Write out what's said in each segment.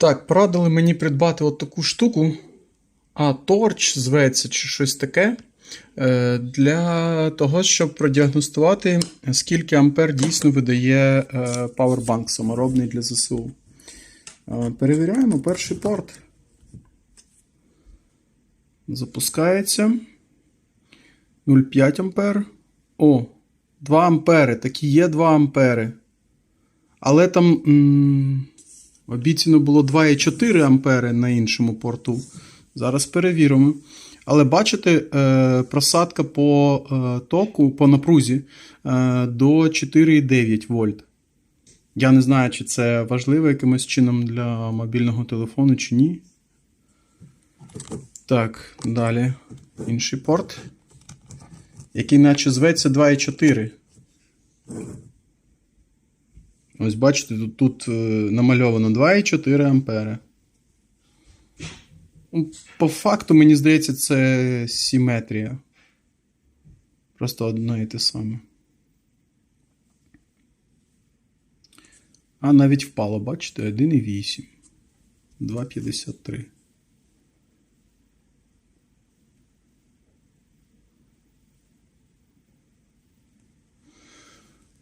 Так, порадили мені придбати от таку штуку, а торч зветься чи щось таке. е, Для того, щоб продіагностувати, скільки ампер дійсно видає е, павербанк саморобний для ЗСУ. Е, Перевіряємо перший порт. Запускається. 0,5 ампер. О, 2 ампери. Такі є 2 ампери. Але там м, обіцяно було 2,4 ампери на іншому порту. Зараз перевіримо. Але бачите, е, просадка по е, току, по напрузі е, до 4,9 вольт. Я не знаю, чи це важливо якимось чином для мобільного телефону чи ні. Так, далі. Інший порт. Який наче зветься 2,4. Ось бачите, тут, тут е, намальовано 2,4 ампери. Ну, По факту, мені здається, це симетрія. Просто одне і те саме. А навіть впало, бачите, 1,8. 2,53.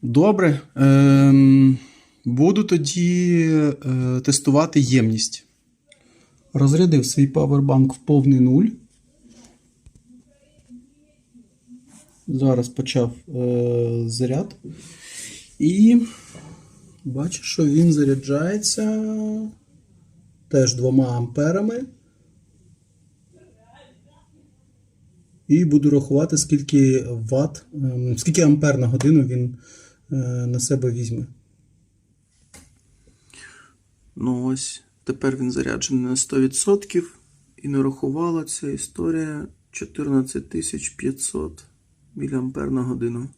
Добре. Ем, буду тоді е, тестувати ємність. Розрядив свій павербанк в повний нуль. Зараз почав е, заряд. І бачу, що він заряджається теж двома амперами. І буду рахувати, скільки ватт, ем, скільки ампер на годину він е, на себе візьме. Ну ось, тепер він заряджений на 100% і нарахувала ця історія 14500 мА на годину.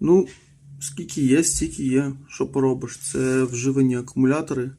Ну, скільки є, стільки є. Що поробиш? Це вживані акумулятори.